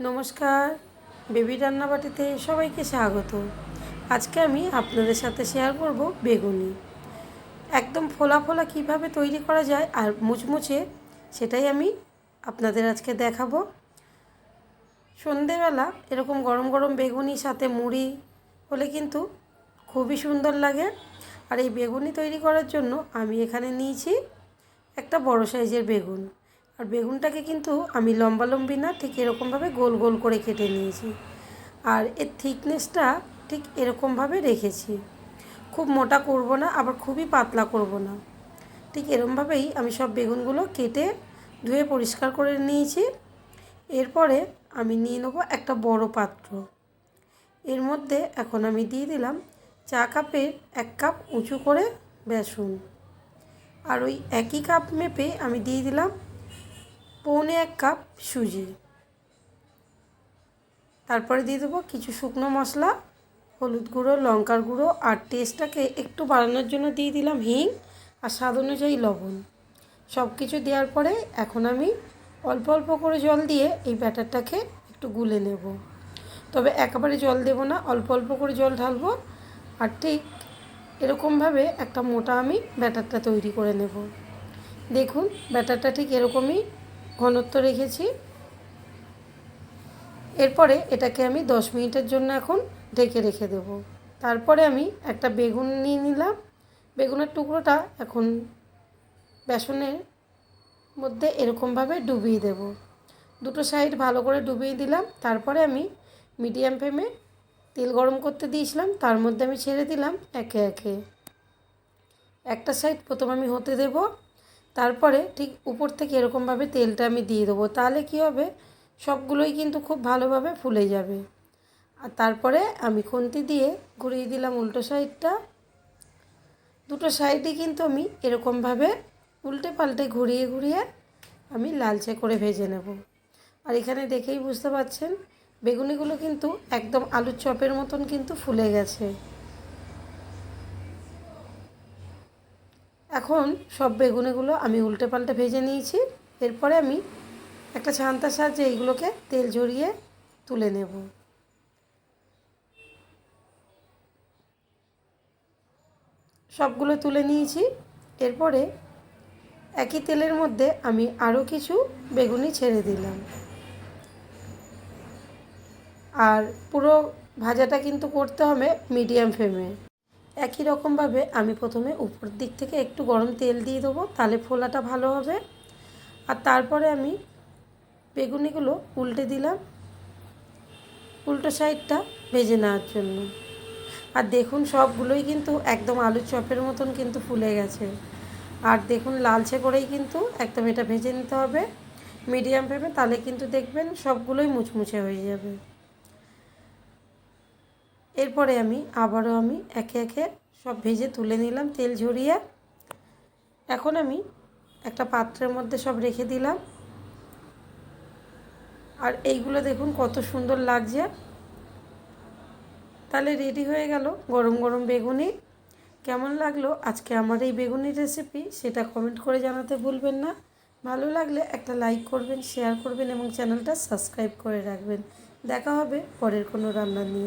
নমস্কার, বেবি রান্নাবাটিতে সবাইকে স্বাগত। আজকে আমি আপনাদের সাথে শেয়ার করব বেগুনি। একদম ফোলা ফোলা কীভাবে তৈরি করা যায় আর মুচমুচে, সেটাই আমি আপনাদের আজকে দেখাবো। সন্ধেবেলা এরকম গরম গরম বেগুনি সাথে মুড়ি হলে কিন্তু খুবই সুন্দর লাগে। আর এই বেগুনি তৈরি করার জন্য আমি এখানে নিয়েছি একটা বড় সাইজের বেগুন। আর বেগুনটাকে কিন্তু আমি লম্বা লম্বি না, ঠিক এরকমভাবে গোল গোল করে কেটে নিয়েছি। আর এর থিকনেসটা ঠিক এরকমভাবে রেখেছি। খুব মোটা করব না, আবার খুবই পাতলা করব না। ঠিক এরমভাবেই আমি সব বেগুনগুলো কেটে ধুয়ে পরিষ্কার করে নিয়েছি। এরপরে আমি নিয়ে নেব একটা বড় পাত্র। এর মধ্যে এখন আমি দিয়ে দিলাম চা কাপের এক কাপ উঁচু করে বেসন। আর ওই একই কাপ মেপে আমি দিয়ে দিলাম পৌনে এক কাপ সুজি। তারপরে দিয়ে দেবো কিছু শুকনো মশলা, হলুদ গুঁড়ো, লঙ্কার গুঁড়ো আর টেস্টটাকে একটু বাড়ানোর জন্য দিয়ে দিলাম হিং আর স্বাদ অনুযায়ী লবণ। সব কিছু দেওয়ার পরে এখন আমি অল্প অল্প করে জল দিয়ে এই ব্যাটারটাকে একটু গুলে নেব। তবে একেবারে জল দেব না, অল্প অল্প করে জল ঢালবো আর ঠিক এরকমভাবে একটা মোটা আমি ব্যাটারটা তৈরি করে নেব। দেখুন, ব্যাটারটা ঠিক এরকমই ঘনত্ব রেখেছি। এরপরে এটাকে আমি দশ মিনিটের জন্য এখন ঢেকে রেখে দেব। তারপরে আমি একটা বেগুন নিয়ে নিলাম। বেগুনের টুকরোটা এখন বেসনের মধ্যে এরকমভাবে ডুবিয়ে দেব। দুটো সাইড ভালো করে ডুবিয়ে দিলাম। তারপরে আমি মিডিয়াম ফ্লেমে তেল গরম করতে দিয়েছিলাম। তার মধ্যে আমি ছেড়ে দিলাম একে একে। একটা সাইড প্রথম আমি হতে দেব। তারপরে ঠিক উপর থেকে এরকমভাবে তেলটা আমি দিয়ে দেবো। তাহলে কী হবে? সবগুলোই কিন্তু খুব ভালোভাবে ফুলে যাবে। আর তারপরে আমি খুন্তি দিয়ে ঘুরিয়ে দিলাম উল্টো সাইডটা। দুটো সাইডই কিন্তু আমি এরকমভাবে উল্টে পাল্টে ঘুরিয়ে ঘুরিয়ে আমি লালচে করে ভেজে নেব। আর এখানে দেখেই বুঝতে পারছেন বেগুনিগুলো কিন্তু একদম আলুর চপের মতন কিন্তু ফুলে গেছে। এখন সব বেগুনিগুলো আমি উল্টে পাল্টে ভেজে নিয়েছি। এরপরে আমি একটা ছান্তার সাহায্যে এইগুলোকে তেল ঝরিয়ে তুলে নেব। সবগুলো তুলে নিয়েছি। এরপরে একই তেলের মধ্যে আমি আরও কিছু বেগুনি ছেড়ে দিলাম। আর পুরো ভাজাটা কিন্তু করতে হবে মিডিয়াম ফ্লেমে। একই রকমভাবে আমি প্রথমে উপর দিক থেকে একটু গরম তেল দিয়ে দেবো, তাহলে ফোলাটা ভালো হবে। আর তারপরে আমি বেগুনিগুলো উল্টে দিলাম, উল্টো সাইডটা ভেজে নেওয়ার জন্য। আর দেখুন, সবগুলোই কিন্তু একদম আলুর চপের মতন কিন্তু ফুলে গেছে। আর দেখুন, লালচে করেই কিন্তু একদম এটা ভেজে নিতে হবে। মিডিয়াম ফ্লেমে, তাহলে কিন্তু দেখবেন সবগুলোই মুচমুচে হয়ে যাবে। এরপরে আমি আবারও আমি একে একে সব ভেজে তুলে নিলাম তেল ঝরিয়ে। এখন আমি একটা পাত্রের মধ্যে সব রেখে দিলাম। আর এইগুলো দেখুন কত সুন্দর লাগছে। তাহলে রেডি হয়ে গেল গরম গরম বেগুনি। কেমন লাগল আজকে আমার এই বেগুনি রেসিপি সেটা কমেন্ট করে জানাতে ভুলবেন না। ভালো লাগলে একটা লাইক করবেন শেয়ার করবেন এবং চ্যানেলটা সাবস্ক্রাইব করে রাখবেন। দেখা হবে পরের কোনো রান্না নিয়ে।